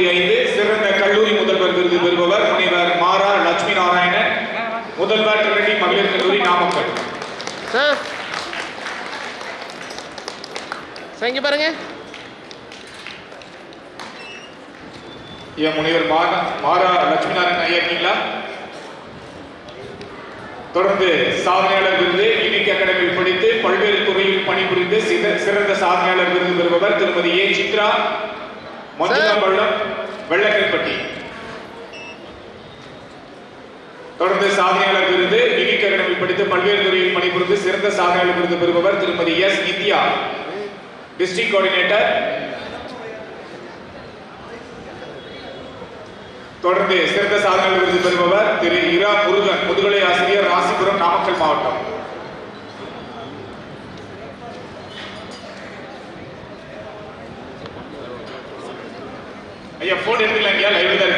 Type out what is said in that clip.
இருபத்தி ஐந்து சிறந்த கல்லூரி முதல்வர் விருது பெறுபவர் முனைவர் மாரா லட்சுமி நாராயணன் முதல்வர் ரெட்டி மகளிர் கல்லூரி நாமக்கல். சார். இங்கே பாருங்க. ஐயா முனைவர் மாரா மாரா லட்சுமி நாராயணன் ஐயா இருக்கீங்களா? தொடர்ந்து சாதனையாளர் விருது யூனிக் அகாடமியில் படித்து பல்வேறு துறையில் பணிபுரிந்து சிறந்த சாதனையாளர் விருது பெறுபவர் திருமதி ஏ சித்ரா. தொடர்ந்து சாதனையாளர் விருது யூனிக் படித்து பல்வேறு துறையில் பணிபுரிந்து சிறந்த சாதனையாளர் விருது பெறுபவர் திருமதி எஸ் நித்யா. டிஸ்ட்ரிக்ட் கோஆர்டினேட்டர் தொடர்ந்து சிறந்த சாதனையாளர் விருது பெறுபவர் திரு இரா முருகன் முதுகலை ஆசிரியர் ராசிபுரம் நாமக்கல் மாவட்டம். ஐயா போன் எடுத்துக்கலாம் ஐயா லைவ்ல தான்